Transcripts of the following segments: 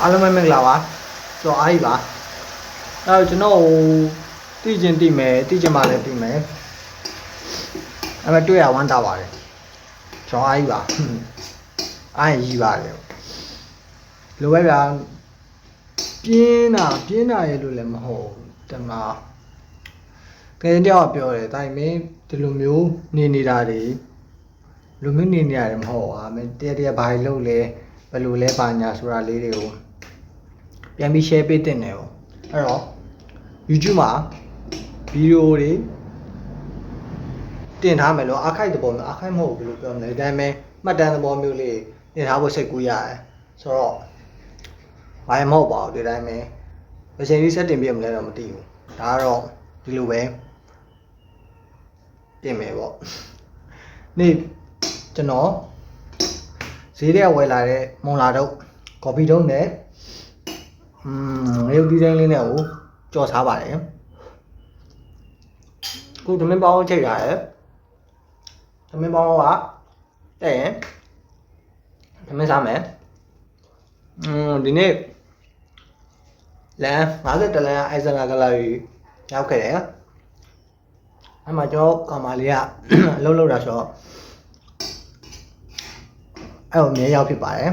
အားလုံးပဲမင်္ဂလာပါကျွန်တော်အားကြီးပါအဲတော့ကျွန်တော်ဟိုသိကျင်သိမယ်သိကျင်မှလည်းသိမယ်အဲမဲ့တွေ့ရဝမ်းသာပါတယ်ကျွန်တော်အားကြီးပါအားရင်ကြီးပါတယ်လိုပဲဗျာပြင်းတာပြင်းတာရဲ့လို့လည်းမဟုတ်ဘူးတမကဲတယောက်ကပြောတယ်တိုင်မင်းဒီလိုမျိုးနေနေတာတွေလူမျိုးနေနေရတယ်မဟုတ်ပါဘူးတရတရဘာလို့လုပ်လဲဘယ်လိုလဲပါညာဆိုတာလေးတွေကို ပြန်ပြီး share ပေးတင်တယ်ပေါ့အဲ့တော့ YouTube မှာဗီဒီယိုတွေတင်ထားမယ်လို့ archive သဘောမျိုး archive မဟုတ်ဘူးလို့ပြောမယ်ဒါပေမဲ့မှတ်တမ်းသဘောမျိုးလေးတင်ထားဖို့စိတ်ကူးရတယ်ဆိုတော့ဘာမှမဟုတ်ပါဘူးဒီတိုင်းပဲမရှင်ကြီး set တင်ပြမလဲတော့မသိဘူးဒါကတော့ဒီလိုပဲပြင်မယ်ပေါ့နေ့ကျွန်တော်ဈေးထဲဝယ်လာတဲ့မွန်လာတော့ coffee တုံးနဲ့ อืมငရုတ်ဒီဇိုင်းလေးနဲ့ကိုကြော်စားပါတယ်ခုသမင်းပေါင်းချိန်ရတယ်သမင်းပေါင်းကတဲ့ရင်သမင်းစားမယ်อืมဒီနေ့လမ်း50လမ်းအိုက်ဇနာကလာကြီးရောက်ခဲ့တယ်အဲ့မှာကျွန်တော်ကောင်မလေးကအလုပ်လုပ်တာဆိုတော့အဲ့တော့အမြဲရောက်ဖြစ်ပါတယ်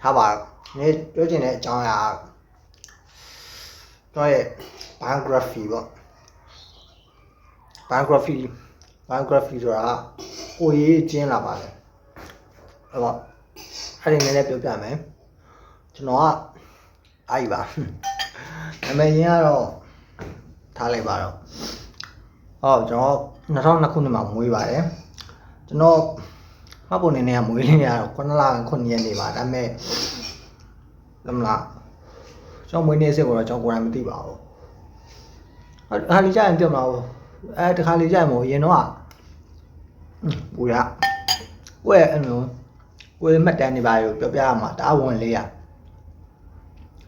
ထားပါ ဒီနေ့ပြောချင်တဲ့အကြောင်းအရာကျွန်တော်ရဲ့ biography ပေါ့ biography biography ဆိုတာကိုရေးကျင်းလာပါလေအဲ့တော့အဲ့ဒီနည်းနည်းပြောပြမယ်ကျွန်တော်ကအားကြီးပါနာမည်ရင်းကတော့ထားလိုက်ပါတော့ဟောကျွန်တော်2002ခုနှစ်မှာမွေးပါတယ်ကျွန်တော်မှတ်ပုံနေနေကမွေးလေးနေကတော့9လ9ရက်နေပါဒါပေမဲ့လ မလားကျွန်တော်မွေးနေ့စစ်ကိုတော့ကျွန်တော်ကိုယ်တိုင်မသိပါဘူးအခါလေးကြာရင်ပြောမှာဘူးအဲတခါလေးကြာရင်မို့ရင်တော့ပူရကိုယ့်ရဲ့အဲ့လိုကိုယ်ရဲ့မှတ်တမ်းတွေပါရောပြောပြရမှာတအားဝင်လေးရ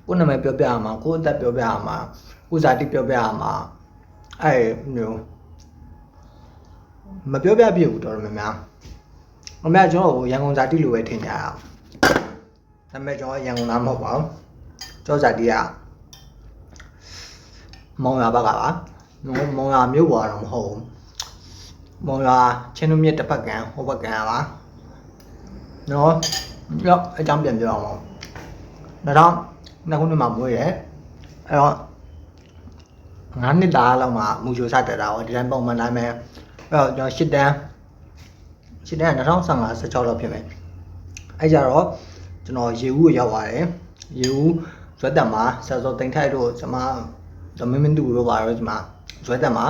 ကိုယ်နာမည်ပြောပြရမှာကိုယ်အသက်ပြောပြရမှာကိုယ်ဇာတိပြောပြရမှာအဲ့လိုမပြောပြပြဘူးတော်တော်များများအမေကကျွန်တော်ကိုရန်ကုန်ဇာတိလိုပဲထင်ကြတာ ဒါပေမဲ့ကျွန်တော်ရန်ကုန်သားမဟုတ်ပါဘူးကျောဇာတီကမောင်ရဘက်ကပါမောင်ရမြို့ပေါ်တော့မဟုတ်ဘူးမောင်ရချင်းတို့မြစ်တစ်ပတ်ကန်ဟိုဘက်ကန်ပါနော်ရောအကြောင်းပြန်ပြောအောင်ပါတော့နောက်ခုနှစ်မှာမွေးရဲအဲ့တော့ငါးနှစ်သားလောက်မှမူချိုစတက်တာဟောဒီတိုင်းပုံမှန်တိုင်းပဲအဲ့တော့ကျွန်တော်ရှစ်တန်းရှစ်တန်းက2015 16လောက်ဖြစ်မယ်အဲ့ကြတော့ ကျွန်တော်ရေဦးကိုရောက်ပါတယ်ရေဦးဇွတ်တက်မှာဆက်စောတင်ထိုက်တို့ကျွန်မသမင်းမင်းတူတို့ပါတော့ကျွန်မဇွတ်တက်မှာ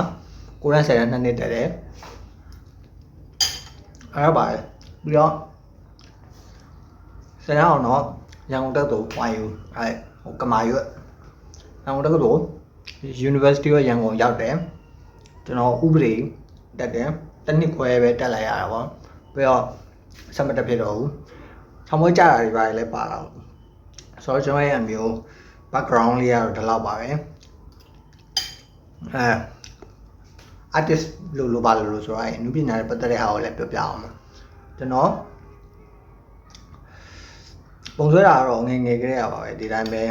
ကိုရန်ဆယ်ရနှစ်နှစ်တက်တယ်အဲ့ဒါပါတယ်ပြီးတော့ဆယ်ရအောင်တော့ရန်ကုန်တက်တို့ဝိုင်းယူအဲဟိုကမာရွတ်ရန်ကုန်တက်တို့ University of ရန်ကုန်ရောက်တယ်ကျွန်တော်ဥပဒေတက်တယ်တစ်နှစ်ခွဲပဲတက်လိုက်ရတာပေါ့ပြီးတော့ဆက်မတက်ဖြစ်တော့ဘူး ဆောင်းမွေးကြတာတွေပါလည်းပါတာဆိုတော့ကျွန်တော်ရဲ့အမျိုး background လေးကတော့ဒီလောက်ပါပဲအဲ artist လို့လို့ပါလို့လို့ဆိုတော့အဲနုပညာနဲ့ပတ်သက်တဲ့ဟာကိုလည်းပြောပြအောင်ကျွန်တော်ပုံဆွဲတာကတော့ငယ်ငယ်ကလေးရပါပဲဒီတိုင်းပဲ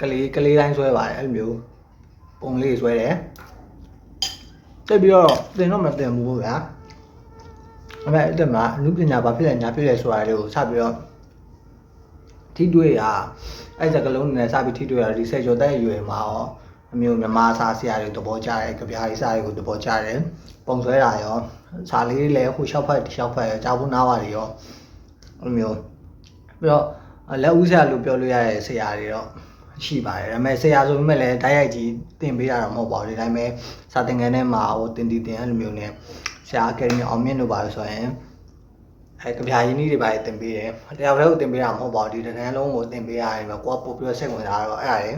ကလေးကလေးတိုင်းဆွဲပါတယ်အဲ့လိုမျိုးပုံလေးဆွဲတယ်တက်ပြီးတော့တင်တော့မတင်ဘူးဗျာအဲ့မဲ့အဲ့တမှာအနုပညာဘာဖြစ်လဲညာဖြစ်လဲဆိုတာတွေကိုစပြီးတော့ ထိတွေ့ရအဲ့စကလုံးနဲ့စပြီးထိတွေ့ရဒီဆက်ကျော်တဲ့အရွယ်မှာရောအမျိုးမြမစားဆရာတွေသဘောကျတယ်ကြပြားကြီးစားတွေကိုသဘောကျတယ်ပုံဆွဲတာရောစာလေးလည်းဟိုရှောက်ဖက်ရှောက်ဖက်ကြာဘူးနားပါတွေရောအဲ့လိုမျိုးပြီးတော့လက်ဦးဆရာလို့ပြောလို့ရတဲ့ဆရာတွေတော့ရှိပါတယ်ဒါပေမဲ့ဆရာဆိုပေမဲ့လည်းတိုက်ရိုက်ကြီးတင်ပေးတာတော့မဟုတ်ပါဘူးဒီတိုင်းပဲစာသင်ခန်းထဲမှာဟိုတင်တီတင်အဲ့လိုမျိုးနဲ့ဆရာအကယ်ဒမီအောင်မြင့်လို့ပါလို့ဆိုရင် အဲကြပြာရင်းကြီးတွေပါတင်ပေးတယ်တရားဘဲကိုတင်ပေးတာမဟုတ်ပါဘူးဒီတန်းလုံးကိုတင်ပေးရတယ်ပဲကိုကပို့ပြီးတော့စိတ်ဝင်စားတော့အဲ့ဒါတွေ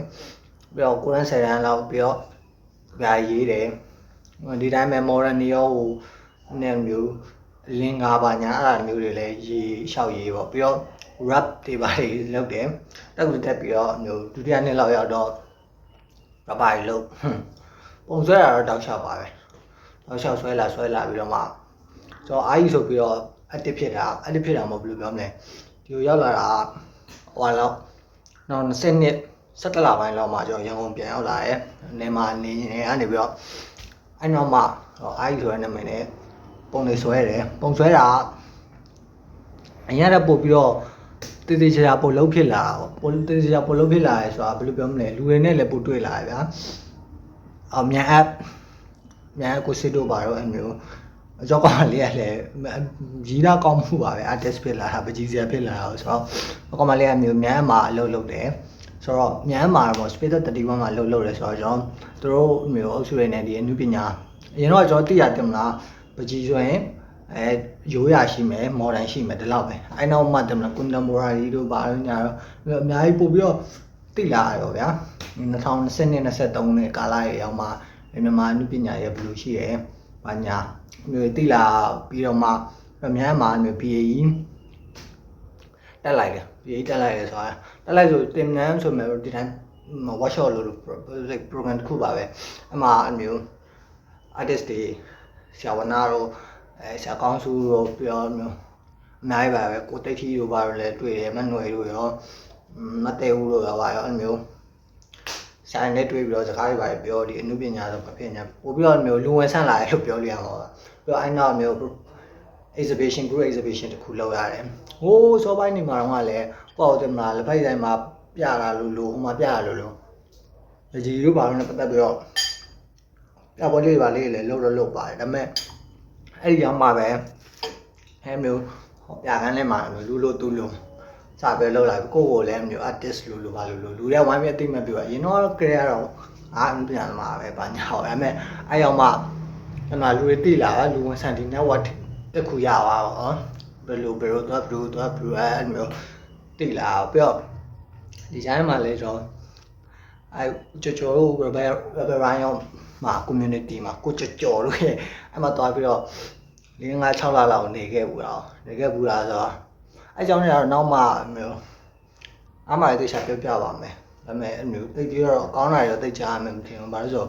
ပြီးတော့ကိုရန်ဆယ်တန်းလောက်ပြီးတော့ကြပြာရေးတယ်ဒီတိုင်းပဲ moral နေရောဟိုနဲ့မျိုးလင်းကားပါညာအဲ့ဒါမျိုးတွေလည်းရေးလျှောက်ရေးပေါ့ပြီးတော့ rap တွေပါတွေလုပ်တယ်တက်ကူတက်ပြီးတော့မျိုးဒုတိယနှစ်လောက်ရောက်တော့ rap ပါတွေလုပ်ပုံဆွဲတာတော့တောက်လျှောက်ပါပဲတောက်လျှောက်ဆွဲလာဆွဲလာပြီးတော့မှကျွန်တော်အားကြီးဆိုပြီးတော့ active ဖြစ်တာ active ဖြစ်တာမဟုတ်ဘူးလို့ပြောမလဲဒီကိုရောက်လာတာဟိုလောက်နောက်20နှစ်17လပိုင်းလောက်မှကျွန်တော်ရန်ကုန်ပြန်ရောက်လာတယ်နေမှာနေနေကနေပြီးတော့အဲ့နောက်မှအိုက်ဆိုတဲ့နာမည်နဲ့ပုံလေးဆွဲတယ်ပုံဆွဲတာအရင်ကပို့ပြီးတော့တည်တည်ချာချာပို့လုံးဖြစ်လာတာပေါ့ပို့တည်တည်ချာချာပို့လုံးဖြစ်လာရဲဆိုတာဘယ်လိုပြောမလဲလူတွေနဲ့လည်းပို့တွေ့လာရဗျာအမြန် app မြန် app ကိုစစ်တော့ပါတော့အဲ့မျိုး အကြောက်ကလေးကလည်းရီးတာကောင်းမှုပါပဲ artist ဖြစ်လာတာပကြီးစရာဖြစ်လာတာဆိုတော့အကောင်မလေးကမျိုးမြန်မှာအလုပ်လုပ်တယ်ဆိုတော့မြန်မှာပေါ့ space 31မှာအလုပ်လုပ်တယ်ဆိုတော့ကျွန်တော်တို့မျိုးအုပ်စုရနေဒီအနုပညာအရင်တော့ကျွန်တော်သိရတယ်မလားပကြီးဆိုရင်အဲရိုးရရှိမယ် modern ရှိမယ်ဒီလောက်ပဲအဲနောက်မှတယ်မလား contemporary တို့ဘာလို့ညာတော့အများကြီးပို့ပြီးတော့သိလာရတော့ဗျာ2020နဲ့23နဲ့ကာလရေရောက်မှမြန်မာအနုပညာရဲ့ဘယ်လိုရှိရဲ ဘာညာမျိုးသိလာပြီးတော့မှအများမှာမျိုး BAE တက်လိုက်တယ် BAE တက်လိုက်တယ်ဆိုတာတက်လိုက်ဆိုတင်နန်းဆိုမဲ့ဒီတိုင်း workshop လို့ program တစ်ခုပါပဲအမှအမျိုး artist တွေဆရာဝနာတို့အဲဆရာကောင်းစုတို့ပြောမျိုးအများကြီးပါပဲကိုတိတ်ထီတို့ဘာလို့လဲတွေ့တယ်မနှွယ်တို့ရောမတဲဦးတို့ရောပါရောအဲ့မျိုး ဆိုင်နဲ့တွေ့ပြီးတော့စကားတွေပါပြောဒီအမှုပညာဆိုဘာဖြစ်ညာပို့ပြီးတော့မျိုးလူဝင်ဆန့်လာတယ်လို့ပြောလို့ရမှာပါပြီးတော့အဲ့နောက်မျိုး exhibition group exhibition တခုလုပ်ရတယ်ဟိုးစောပိုင်းနေမှာတော့လည်းကိုယ့်အောင်တယ်မလားလက်ဖက်ဆိုင်မှာပြတာလို့လို့ဟိုမှာပြတာလို့လို့ဒီတို့ဘာလို့လဲပတ်သက်ပြီးတော့ပြပေါ်လေးပါလေးလည်းလှုပ်တော့လှုပ်ပါတယ်ဒါပေမဲ့အဲ့ဒီရောက်မှပဲအဲမျိုးပြကန်းလေးမှာလူလို့သူ့လို့ စပဲလှုပ်လာကိုကိုလည်းမျိုး artist လို့လို့ပါလို့လို့လူတွေဝိုင်းပြီးအသိမဲ့ပြပါရင်တော့ကြရတော့အာပြန်မှာပဲဘာညာဟောဒါပေမဲ့အဲ့ရောက်မှအဲ့မှာလူတွေတိလာလူဝင်ဆန်ဒီ network တစ်ခုရပါတော့ဘယ်လိုဘယ်လိုတော့ဘယ်လိုတော့ဘယ်လိုအဲ့မျိုးတိလာပြီးတော့ဒီတိုင်းမှာလဲကျွန်တော်အဲကြော်ကြော်တို့ rubber rubber ryan မှာ community မှာကိုကြော်ကြော်တို့ရဲ့အဲ့မှာတွားပြီးတော့၄၅6လလောက်နေခဲ့ဘူးတော့နေခဲ့ဘူးလားဆိုတော့ အဲကြောင့်လည်းတော့နောက်မှမျိုးအမှလည်းသိချာပြောပြပါမယ်ဒါပေမဲ့အမျိုးသိပြီးတော့ကောင်းတာရောသိချာမှမထင်ဘူးဘာလို့ဆို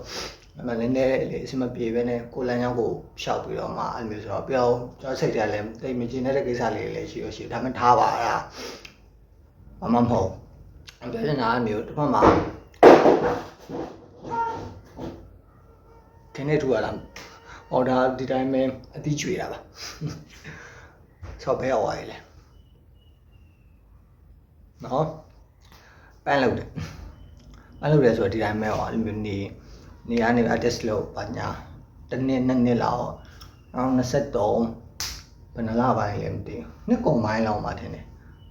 အမှလည်းနည်းနည်းလေးအဆင်မပြေပဲနဲ့ကိုလမ်းကြောင်းကိုရှောက်ပြီးတော့မှအဲ့မျိုးဆိုတော့ပြောင်းကျွန်တော်စိတ်ထဲလည်းတိတ်မကျင်တဲ့ကိစ္စလေးလည်းရှိရရှိဒါပေမဲ့ထားပါအဲ့ဒါဘာမှမဟုတ်ပြောချင်တာအမျိုးတစ်ဖက်မှာခင်းနေထူရတာအော်ဒါဒီတိုင်းပဲအတိကျွေတာပါဆော့ဘဲရောက်သွားရည်လေ နော်ပန်းလို့တယ်ပန်းလို့တယ်ဆိုတော့ဒီတိုင်းပဲဟောအဲ့လိုနေနေရနေ artist လို့ပါညာတစ်နှစ်နှစ်နှစ်လောက်နောက်23ဘယ်နှလပိုင်းလဲမသိဘူးနှစ်ကုန်ပိုင်းလောက်မှထင်တယ်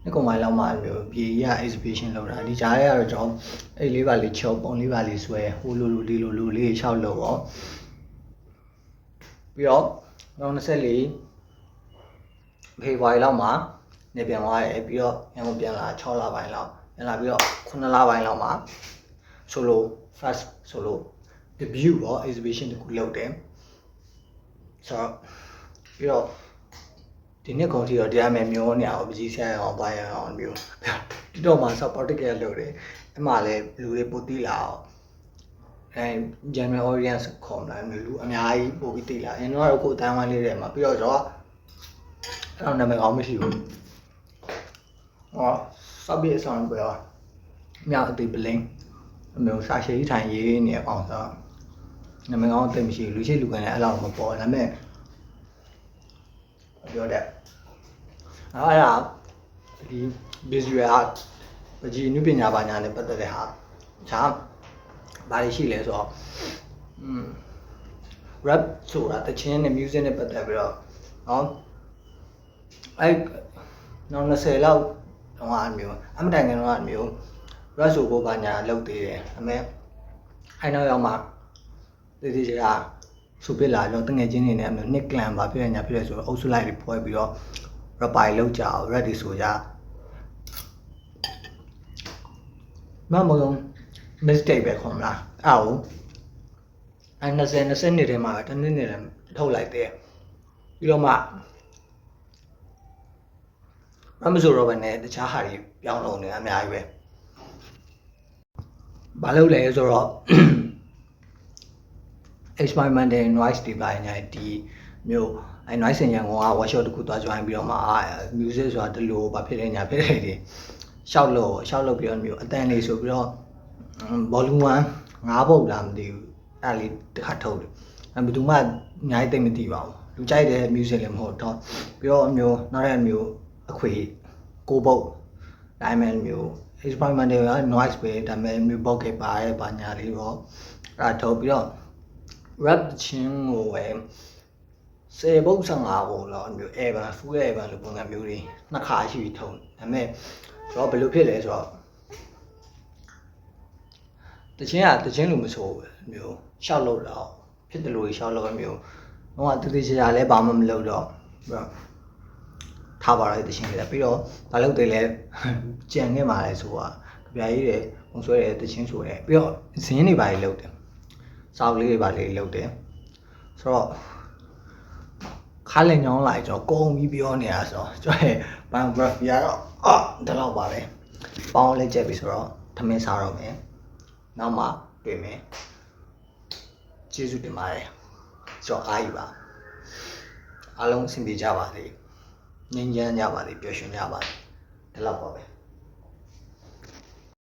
နှစ်ကုန်ပိုင်းလောက်မှအဲ့လိုပြေရ exhibition လုပ်တာဒီကြားထဲကတော့ကျွန်တော်အဲ့လေးပါလေးချုပ်ပုံလေးပါလေးဆွဲဟိုလိုလိုလေးလိုလိုလေးရှောက်လို့ပေါ့ပြီးတော့နောက်24ဖေဖော်ဝါရီလောက်မှာ နေပြန်သွားတယ်ပြီးတော့ရန်ကုန်ပြန်လာ6လပိုင်းလောက်ပြန်လာပြီးတော့9လပိုင်းလောက်မှာ solo first solo debut ပေါ့ exhibition တခုလုပ်တယ်ဆိုတော့ပြီးတော့ဒီနှစ်ကုန်ထိတော့တရားမဲ့မျိုးနေအောင်ပကြီးဆိုင်အောင်ပါရအောင်မျိုးဒီတော့မှ support တကယ်လုပ်တယ်အမှလည်းလူတွေပိုတိလာအောင်အဲ general audience ခေါ်လာမျိုးလူအများကြီးပိုပြီးတိလာအရင်တော့ကိုယ်တန်းဝိုင်းလေးတွေမှာပြီးတော့တော့အဲ့တော့နာမည်ကောင်းမရှိဘူး အော်စပိအဆောင်ပြောမြောက်အတိပလင်းအမေစာရှိထိုင်ရေးနေအောင်ဆိုနမကောင်းတိတ်မရှိလူရှိလူကန်လည်းအဲ့လောက်မပေါ်ဒါပေမဲ့ပြောတဲ့အဲ့ဒါဒီ visual art ပကြီးနုပညာဘာညာနဲ့ပတ်သက်တဲ့ဟာခြားဘာတွေရှိလဲဆိုတော့ rap ဆိုတာတခြင်းနဲ့ music နဲ့ပတ်သက်ပြီးတော့နော်အဲ့နောက်20လောက် တော့အမျိုးအမတိုင်ခင်တော့အမျိုး rap ဆိုကိုဘာညာလုပ်သေးတယ်အမေအဲ့နောက်ရောက်မှတည်တည်ချာဆူပစ်လာတော့တငယ်ချင်းတွေနဲ့အမျိုးနှစ်ကလန်ပါပြည့်ညာပြည့်ဆိုတော့အုပ်စုလိုက်ပြီးဖွဲပြီးတော့ rap ပိုင်လောက်ကြအောင် ready ဆိုကြမမလုံး mistake ပဲခေါ်မလားအဲ့ဟိုအဲ20 20နှစ်ထဲမှာတနည်းနည်းလည်းထုတ်လိုက်တယ်ပြီးတော့မှ မမဆိုတော့ပဲနဲ့တခြားဟာတွေပြောင်းလုံးနေအများကြီးပဲဘာလို့လဲဆိုတော့ experimental noise တွေပါညာဒီမျိုးအဲ noise ရန်ကုန်က workshop တခုသွား join ပြီးတော့မှအာ music ဆိုတာဒီလိုဘာဖြစ်လဲညာဖြစ်တယ်ဒီရှောက်လို့ရှောက်လို့ပြီးတော့မျိုးအတန်လေးဆိုပြီးတော့ဘောလုံး1 5ပုတ်လားမသိဘူးအဲ့ဒါလေးတစ်ခါထုတ်တယ်အဲဘယ်သူမှအများကြီးသိမသိပါဘူးလူကြိုက်တဲ့ music လည်းမဟုတ်တော့ပြီးတော့အမျိုးနောက်တဲ့မျိုး အခွေကိုပုတ် diamond မျိုး experimental က noise ပဲဒါပေမဲ့မျိုးပုတ်ခဲ့ပါရဲ့ပါညာလေးပေါ့အဲ့ဒါထုတ်ပြီးတော့ rap ချင်းကိုပဲစေပုတ်15ပုံလောက်မျိုး evan full evan လို့ပုံစံမျိုးတွေနှစ်ခါရှိပြီးထုံးဒါပေမဲ့ကျွန်တော်ဘယ်လိုဖြစ်လဲဆိုတော့တချင်းကတချင်းလိုမဆိုဘူးမျိုးရှောက်လို့တော့ဖြစ်တယ်လို့ရှောက်လို့မျိုးတော့တူတူချာချာလည်းဘာမှမလုပ်တော့ပြီးတော့ ထားပါတော့တချင်းလေးပြီးတော့ဘာလုပ်တယ်လဲကြံခဲ့ပါလဲဆိုတာကြပြာကြီးတယ်ပုံဆွဲတယ်တချင်းဆိုတယ်ပြီးတော့ဇင်းတွေပါလေလုပ်တယ်စောက်လေးတွေပါလေလုပ်တယ်ဆိုတော့ခါလည်းညောင်းလာကြတော့ကုံပြီးပြောနေတာဆိုတော့ကျွန်တော်ရဲ့ biography ကတော့အော်ဒီလောက်ပါပဲပေါင်းလက်ချက်ပြီဆိုတော့ထမင်းစားတော့မယ်နောက်မှတွေ့မယ်ကျေးဇူးတင်ပါတယ်ကျွန်တော်အားယူပါအားလုံးအဆင်ပြေကြပါစေ ငြိမ်းချမ်းကြပါစေပျော်ရွှင်ကြပါစေဒီလောက်ပါပဲ